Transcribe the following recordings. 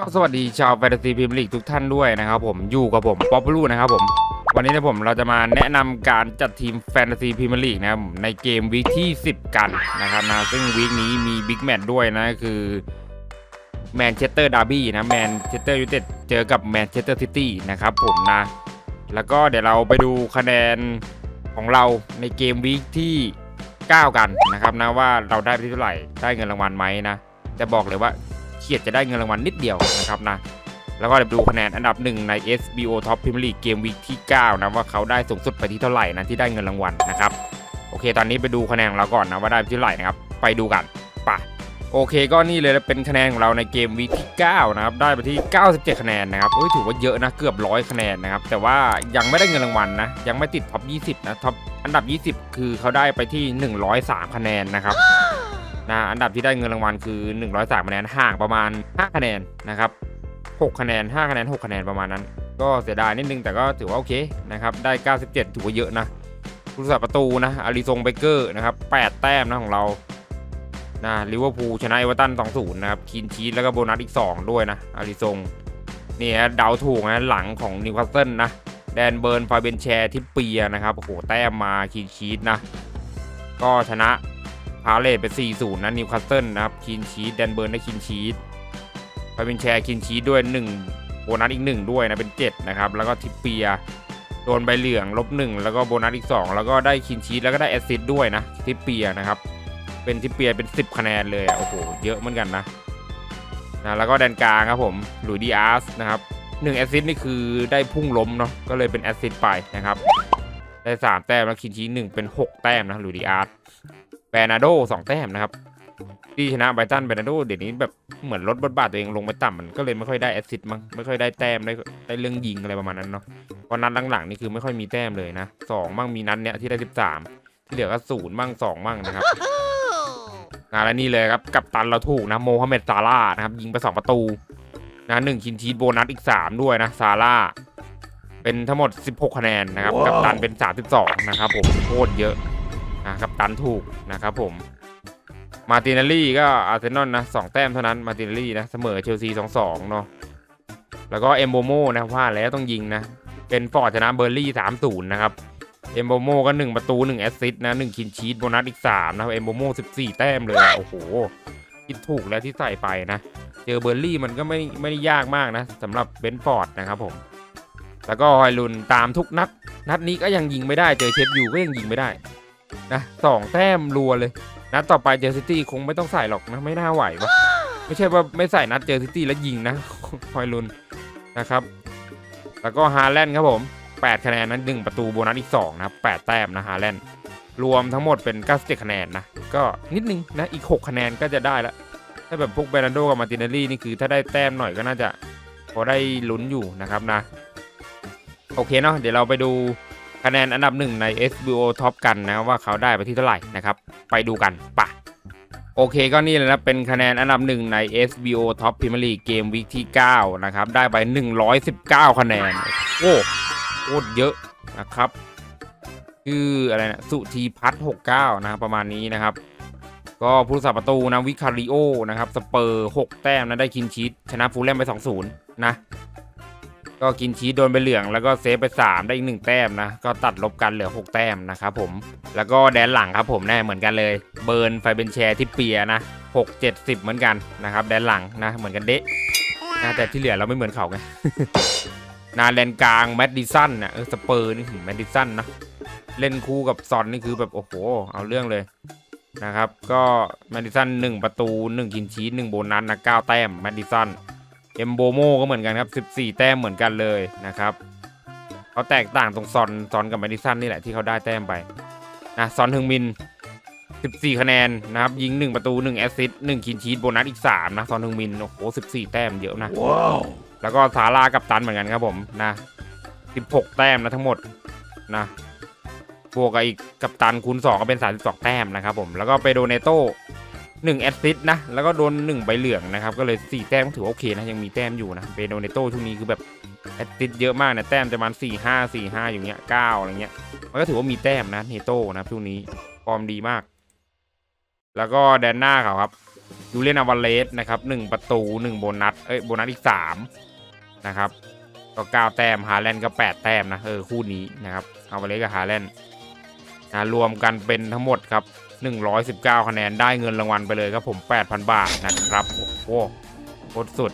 ก็สวัสดีชาวแฟนตาซีพรีเมียร์ลีกทุกท่านด้วยนะครับผมอยู่กับผมป๊อปลูนะครับผมวันนี้นะผมเราจะมาแนะนำการจัดทีมแฟนตาซีพรีเมียร์ลีกนะครับในเกมวีคที่ 10 กันนะครับนะซึ่งวีคนี้มีบิ๊กแมตช์ด้วยนะคือแมนเชสเตอร์ดาร์บี้นะแมนเชสเตอร์ยูไนเต็ดเจอกับแมนเชสเตอร์ซิตี้นะครับผมนะแล้วก็เดี๋ยวเราไปดูคะแนนของเราในเกมวีคที่ 9 กันนะครับนะว่าเราได้ไปเท่าไหร่ได้เงินรางวัลไหมนะจะบอกเลยว่าียดจะได้เงินรางวัลนิดเดียวนะครับนะแล้วก็เดี๋ยวดูคะแนนอันดับหนึ่งใน SBO Top Premier League เกมวีคที่ 9 นะว่าเขาได้สูงสุดไปที่เท่าไหร่นะที่ได้เงินรางวัลนะครับ โอเค ตอนนี้ไปดูคะแนนของเราก่อนนะว่าได้ไปที่เท่าไหร่นะครับ ไปดูกันปะโอเคก็นี่เลยเป็นคะแนนของเราในเกมวีคที่ 9 นะครับ ได้ไปที่ 97 คะแนนนะครับเฮ้ยถือว่าเยอะนะเกือบร้อยคะแนนนะครับ แต่ว่ายังไม่ได้เงินรางวัลนะ ยังไม่ติดท็อป 20 นะท็อปอันดับ 20 คือเขาได้ไปที่ 103 คะแนนนะครับ นะอันดับที่ได้เงินรางวัลคือ103คะแนนห่างประมาณ 5 คะแนนนะครับ6คะแนน 5 คะแนน 6 คะแนนประมาณนั้น ก็เสียดายนิดนึงแต่ก็ถือว่าโอเคนะครับได้ 97 ถือว่าเยอะนะผู้รักษาประตูนะอาริซงเบเกอร์นะครับ8แต้มนะของเรานะลิเวอร์พูลชนะเอเวอร์ตัน2-0นะครับคีนชีสแล้วก็โบนัสอีก 2 ด้วยนะอาริซงนี่ฮะเดาถูกนะหลังของนิวคาสเซิลนะแดนเบิร์นฟาเบนแชร์ที่เปียนะครับโอ้โหแต้มมาคีนชีสนะก็ชนะ พาเลตไป4-0นะนิวคาสเซิลนะครับคีนชีสแดนเบิร์นได้คีนชีสไปเป็นแชร์คินชีสด้วย1โบนัสอีก 1 ด้วยนะเป็น 7 นะครับ แล้วก็ทิปเปียโดนใบเหลืองลบ1แล้วก็โบนัสอีก 2 แล้วก็ได้คินชีสแล้วก็ได้แอสซิดด้วยนะทิปเปียนะครับเป็นทิปเปียเป็น 10 คะแนนเลยโอ้โหเยอะเหมือนกันนะนะแล้วก็แดนกลางครับผมหลุยดีอาร์สนะครับ1แอซิดนี่คือได้พุ่งล้มเนาะก็เลยเป็นแอซิดไปนะครับ ได้ 3 แต้มแล้วคินชีส1เป็น 6 แต้มนะหลุยดีอาร์ส แบรนาโด2แต้มนะครับ ที่ชนะไบรตันเบรนาโดเดี๋ยวนี้แบบเหมือนลดบทบาทตัวเองลงไปต่ำมันก็เลยไม่ค่อยได้แอสซิสต์มั้งไม่ค่อยได้แต้มได้ได้เรื่องยิงอะไรประมาณนั้นเนาะเพราะนัดหลังๆนี่คือไม่ค่อยมีแต้มเลยนะสองมั่งมีนัดเนี้ยที่ได้สิบสามที่เหลือก็ศูนย์มั่งสองมั่งนะครับอ่าและนี่เลยครับกับตันเราถูกนะโมฮัมเหม็ดซาร่าห์นะครับยิงไปสองประตูนะหนึ่งคินชีสโบนัสอีกสามด้วยนะซาร่าห์เป็นทั้งหมด 16 คะแนนนะครับ กับตันเป็น 32 นะครับผมโคตรเยอะ นะกับตันถูกนะครับผมมาตินาลี่ก็อาร์เซนอลนะสองแต้มเท่านั้นมาตินาลี่นะเสมอเชลซีสองสองเนาะแล้วก็เอมโบโมนะพลาดแล้วต้องยิงนะ เป็นฟอร์ดชนะเบอร์ลี่สามศูนย์นะครับเอมโบโมก็หนึ่งประตูหนึ่งแอสซิสต์นะหนึ่งคินชีสโบนัสอีกสามนะครับเอมโบโมสิบสี่แต้มเลย โอ้โห คิดถูกแล้วที่ใส่ไปนะ เจอเบอร์ลี่มันก็ไม่ไม่ได้ยากมากนะสำหรับเบนฟอร์ดนะครับผม แล้วก็ฮอยลุนตามทุกนัด นัดนี้ก็ยังยิงไม่ได้ เจอเชฟยูก็ยังยิงไม่ได้ นะสองแต้มรัวเลยนัดต่อไปเจอซิตี้คงไม่ต้องใส่หรอกนะไม่น่าไหววะไม่ใช่ว่าไม่ใส่นัดเจอซิตี้แล้วยิงนะคอยลุนนะครับ แล้วก็ฮาแลนด์ครับผม 8 คะแนนนั้น1ประตูโบนัสอีก 2 นะครับ 8 แต้มนะฮาแลนด์รวมทั้งหมดเป็น 97 คะแนนนะ ก็นิดนึงนะ อีก 6 คะแนนก็จะได้ละถ้าแบบพวกเบรนโดกับมาติเนลลี่นี่คือถ้าได้แต้มหน่อยก็น่าจะพอได้ลุ้นอยู่นะครับนะ โอเคเนาะเดี๋ยวเราไปดู คะแนนอันดับหนึ่งใน SBO Top กันนะว่าเขาได้ไปที่เท่าไหร่นะครับ ไปดูกันปะโอเคก็นี่เลยนะ เป็นคะแนนอันดับหนึ่งใน SBO Top Premier League เกมวีคที่ 9 นะครับ ได้ไป 119 คะแนน โอ้โคตรเยอะนะครับ ชื่ออะไรนะ สุธีพัฒน์69 นะครับ ประมาณนี้นะครับ ก็ผู้รักษาประตูนะวิคาริโอนะครับ สเปอร์ 6 แต้มนะ ได้คินชีตชนะฟูลแลมไป 2-0 นะ ก็กินชีสโดนไปเหลืองแล้วก็เซฟไป 3 ได้อีก1แต้มนะ ก็ตัดลบกันเหลือ 6 แต้มนะครับผม แล้วก็แดนหลังครับผมแน่เหมือนกันเลย เบิร์นไฟเป็นแชร์ที่เปียนะ6 70 เหมือนกันนะครับแดนหลังนะเหมือนกันเดะนะแต่ที่เหลือเราไม่เหมือนเขาไงนาแดนกลางแมดดิสันนะเออสเปอร์นี่แมดดิสันนะเล่นคู่กับซอนนี่คือแบบโอ้โห เอาเรื่องเลยนะครับ ก็แมดดิสัน1ประตู1กินชีส1โบนัสนะ9แต้มแมดดิสัน เอมโบโมก็เหมือนกันครับ 14 แต้มเหมือนกันเลยนะครับเขาแตกต่างตรงซอนซอนกับแมดิสันนี่แหละที่เขาได้แต้มไปนะซอนฮึงมิน 14 คะแนนนะครับยิง 1 ประตู 1 แอสซิสต์1คินชีตโบนัสอีก 3 นะซอนฮึงมิน โอ้โห 14 แต้มเยอะนะว้าวแล้วก็ซาร่ากับตันเหมือนกันครับผมนะ16 แต้มนะทั้งหมดนะบวกกับอีกกับตันคูณ2ก็เป็น 32 แต้มนะครับผมแล้วก็ไปโดเนโต้ 1แอสซิสต์นะ แล้วก็โดน 1 ใบเหลืองนะครับ ก็เลย 4 แต้มก็ถือว่าโอเคนะ ยังมีแต้มอยู่นะเบโดเนโต้ช่วงนี้คือแบบแอสซิสต์เยอะมากนะ แต้มจะประมาณ4 5 4 5อย่างเงี้ย9อะไรเงี้ย มันก็ถือว่ามีแต้มนะเนโต้นะช่วงนี้ฟอร์มดีมาก แล้วก็แดนหน้าเขาครับยูเลนอวาเลสนะครับหนึ่งประตูหนึ่งโบนัส เอ้ย โบนัสอีกสามนะครับ ก็เก้าแต้ม ฮาแลนด์ก็แปดแต้มนะ เออ คู่นี้นะครับอวาเลสกับฮาแลนด์นะรวมกันเป็นทั้งหมดครับ 119 คะแนนได้เงินรางวัลไปเลยครับผม 8,000 บาทนะครับ โอ้โหโคตรสุด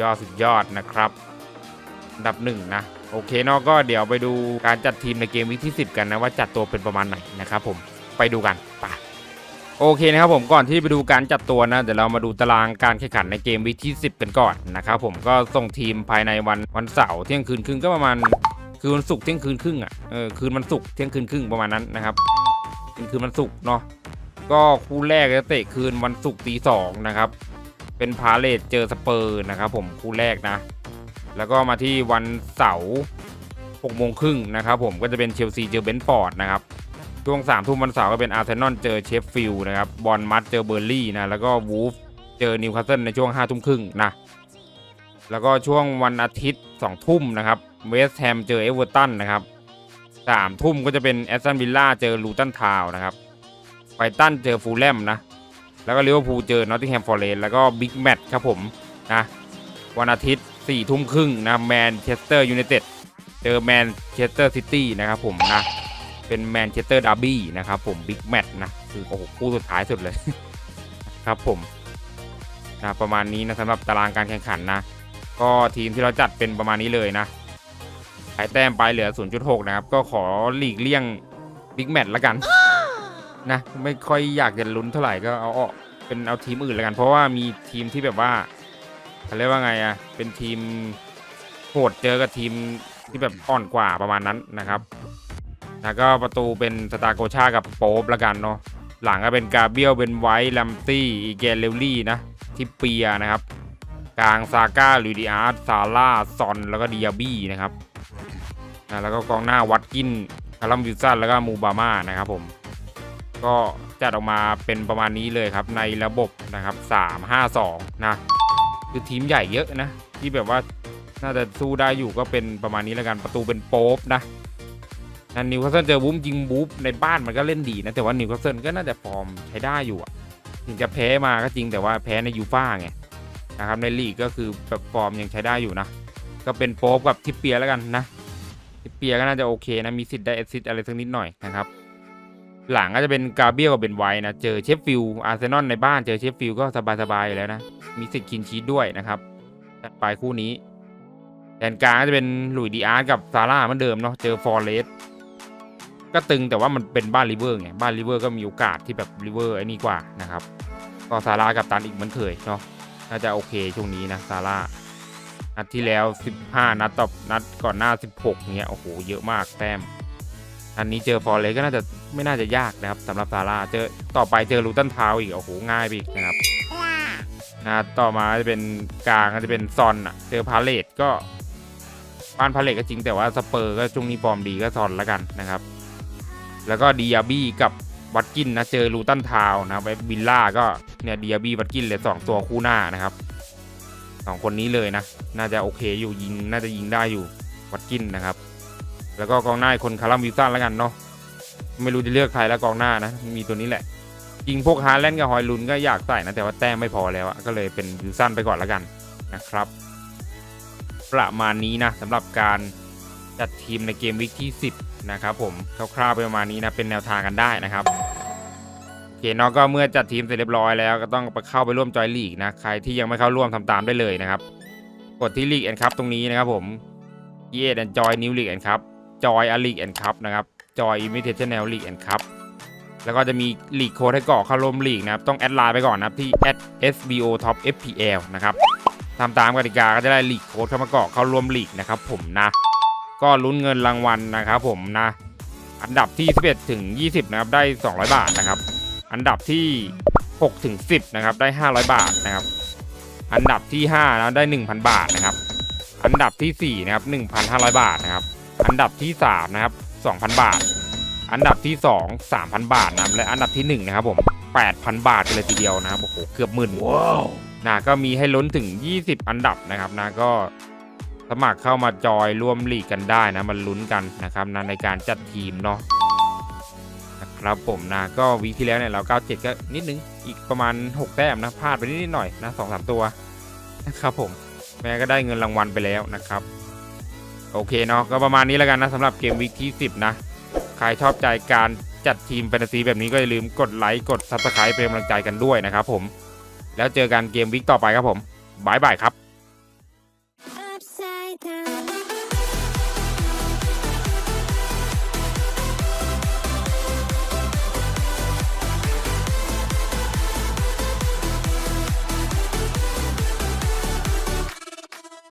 ยอดสุดยอดนะครับอันดับหนึ่งนะ โอเคเนาะก็เดี๋ยวไปดูการจัดทีมในเกมวิกที่ 10 กันนะว่าจัดตัวเป็นประมาณไหนนะครับผมไปดูกันไปโอเคนะครับผมก่อนที่ไปดูการจัดตัวนะเดี๋ยวเรามาดูตารางการแข่งขันในเกมวิกที่ 10 กันก่อนนะครับผมก็ส่งทีมภายในวันวันเสาร์เที่ยงคืนครึ่งก็ประมาณคืนวันศุกร์เที่ยงคืนครึ่งอะเออคืนวันศุกร์เที่ยงคืนครึ่งประมาณนั้นนะครับ คืนคืนวันศุกร์เนาะก็คู่แรกจะเตะคืนวันศุกร์ตีสองนะครับ เป็นพาเลตเจอสเปอร์นะครับ ผมคู่แรกนะ แล้วก็มาที่วันเสาร์6โมงครึ่งนะครับ ผมก็จะเป็นเชลซีเจอเบนฟอร์ดนะครับช่วง3ทุ่มวันเสาร์ก็เป็นอาร์เซนอลเจอเชฟฟิลด์นะครับบอลมัดเจอเบอร์ลี่นะแล้วก็วูฟเจอนิวคาสเซิลในช่วง5ทุ่มครึ่งนะแล้วก็ช่วงวันอาทิตย์2ทุ่มนะครับเวสต์แฮมเจอเอเวอร์ตันนะครับ 3ทุ่มก็จะเป็นแอสตันวิลล่าเจอลูตันทาวนะครับไบตันเจอฟูลแลมนะ แล้วก็ลิเวอร์พูลเจอนอตติงแฮมฟอร์เรสแล้วก็บิ๊กแมตช์ครับผมนะวันอาทิตย์4ทุ่มครึ่งนะแมนเชสเตอร์ยูไนเต็ดเจอแมนเชสเตอร์ซิตี้นะครับผมนะเป็นแมนเชสเตอร์ดาร์บี้นะครับผมบิ๊กแมตช์นะคือโอ้โหคู่สุดท้ายสุดเลยครับผมนะประมาณนี้นะสำหรับตารางการแข่งขันนะ ก็ทีมที่เราจัดเป็นประมาณนี้เลยนะ หายแต้มไปเหลือ 0.6 นะครับ ก็ขอหลีกเลี่ยงบิ๊กแมตช์ละกันนะไม่ค่อยอยากจะลุ้นเท่าไหร่ก็เอาออกเป็นเอาทีมอื่นละกัน เพราะว่ามีทีมที่แบบว่าเขาเรียกว่าไงอะเป็นทีมโหดเจอกับทีมที่แบบอ่อนกว่าประมาณนั้นนะครับแล้วก็ประตูเป็นสตาโกชากับโป๊บละกันเนาะหลังก็เป็นกาเบียลเป็นไวท์ลัมตี้อีเกเลวลี่นะทิปเปียนะครับ กลางซาก้าลูดิอาร์ซาร่าซอนแล้วก็ดิอาบี้นะครับ นะแล้วก็กองหน้าวัตกินคารัมวิลสันแล้วก็มูบาม่านะครับผมก็จัดออกมาเป็นประมาณนี้เลยครับในระบบนะครับ 3-5-2 นะ คือทีมใหญ่เยอะนะ ที่แบบว่าน่าจะสู้ได้อยู่ก็เป็นประมาณนี้แล้วกันประตูเป็นโป๊บนะนันนิวคาสเซิลเจอบูมยิงบูฟในบ้านมันก็เล่นดีนะ แต่ว่านิวคาสเซิลก็น่าจะฟอร์มใช้ได้อยู่ถึงจะแพ้มาก็จริงแต่ว่าแพ้ในยูฟ่าไงนะครับในลีกก็คือแบบฟอร์มยังใช้ได้อยู่นะ ก็เป็นโป๊บกับทิปเปียแล้วกันนะ เปียก็น่าจะโอเคนะ มีสิทธิ์ได้แอสซิสต์อะไรสักนิดหน่อยนะครับ หลังก็จะเป็นกาเบียกับเบนไวท์นะ เจอเชฟฟิลด์อาร์เซนอลในบ้านเจอเชฟฟิลด์ก็สบายๆอยู่แล้วนะ มีสิทธิ์คินชีตด้วยนะครับจัดไปคู่นี้แดนกลางก็จะเป็นหลุยดีอาร์กับซาร่าเหมือนเดิมเนาะเจอฟอร์เรสก็ตึงแต่ว่ามันเป็นบ้านริเวอร์ไงบ้านริเวอร์ก็มีโอกาสที่แบบริเวอร์ไอ้นี่กว่านะครับก็ซาร่ากับตันอีกเหมือนเคยเนาะน่าจะโอเคช่วงนี้นะซาร่า นัดที่แล้ว 15 นัดต่อนัดก่อนหน้า 16เงี้ยโอ้โหเยอะมากแต้มอันนี้เจอฟอร์เรสก็น่าจะไม่น่าจะยากนะครับสำหรับซาร่าเจอต่อไปเจอลูตันทาวอีกโอ้โหง่ายไปอีกนะครับนะต่อมาจะเป็นกลางก็จะเป็นซอนอะเจอพาเลตก็บ้านพาเลตก็จริงแต่ว่าสเปอร์ก็ช่วงนี้ฟอร์มดีก็ซอนแล้วกันนะครับ แล้วก็ดีอาบี้กับวัตกินนะเจอลูตันทาวน์นะไปบิลล่าก็เนี่ยดีอาบี้วัตกินเลยสองตัวคู่หน้านะครับ สองคนนี้เลยนะ น่าจะโอเคอยู่ยิงน่าจะยิงได้อยู่วัตกินนะครับ แล้วก็กองหน้าคนคารัมวิลสันแล้วกันเนาะไม่รู้จะเลือกใครแล้วกองหน้านะ มีตัวนี้แหละจริงพวกฮาร์แลนด์กับฮอยลุนก็อยากใส่นะ แต่ว่าแต้มไม่พอแล้วก็เลยเป็นวิลสันไปก่อนแล้วกันนะครับ ประมาณนี้นะสำหรับการจัดทีมในเกมวิกที่ 10 นะครับผมคร่าวๆไปประมาณนี้นะเป็นแนวทางกันได้นะครับ เคเนาะก็เมื่อจัดทีมเสร็จเรียบร้อยแล้วก็ต้องไปเข้าไปร่วมจอยลีกนะใครที่ยังไม่เข้าร่วมทำตามได้เลยนะครับ กดที่ลีกแอนครับตรงนี้นะครับผมเยดจอยนิวลีกแอนครับจอยอาลีกแอนครับนะครับจอยอิมิเทชันแนลลีกแอนครับแล้วก็จะมีลีกโค้ดให้กรอกเข้าร่วมลีกนะครับต้องแอดไลน์ไปก่อนนะครับที่ @sbo top fpl นะครับทำตามกติกาก็จะได้ลีกโค้ดเข้ามากรอกเข้าร่วมลีกนะครับผมนะก็ลุ้นเงินรางวัลนะครับผมนะอันดับที่ 11 ถึง 20 นะครับ ได้ 200 บาทนะครับ อันดับที่6ถึง10นะครับได้ 500 บาทนะครับ อันดับที่5นะได้ 1,000 บาทนะครับ อันดับที่4นะครับ1,500 บาทนะครับ อันดับที่3นะครับ2,000 บาท อันดับที่ 2 3,000 บาทนะครับและอันดับที่ 1 นะครับผม8,000 บาทกันเลยทีเดียวนะครับโอ้โหเกือบหมื่นว้าวนะก็มีให้ลุ้นถึง 20 อันดับนะครับนะก็สมัครเข้ามาจอยร่วมลีกกันได้นะมันลุ้นกันนะครับนะในการจัดทีมเนาะ นะครับผมนะก็วีคที่แล้วเนี่ยเรา 97 ก็นิดนึงอีกประมาณ 6 แต้มนะพลาดไปนิดๆหน่อยนะสองสามตัวนะครับผมแม่ก็ได้เงินรางวัลไปแล้วนะครับ โอเคเนาะก็ประมาณนี้แล้วกันนะสำหรับเกมวีคที่ 10 นะ ใครชอบใจการจัดทีมแฟนตาซีแบบนี้ก็อย่าลืมกดไลค์กด Subscribe เป็นกำลังใจกันด้วยนะครับผมแล้วเจอกันเกมวีคต่อไปครับผมบายบายครับ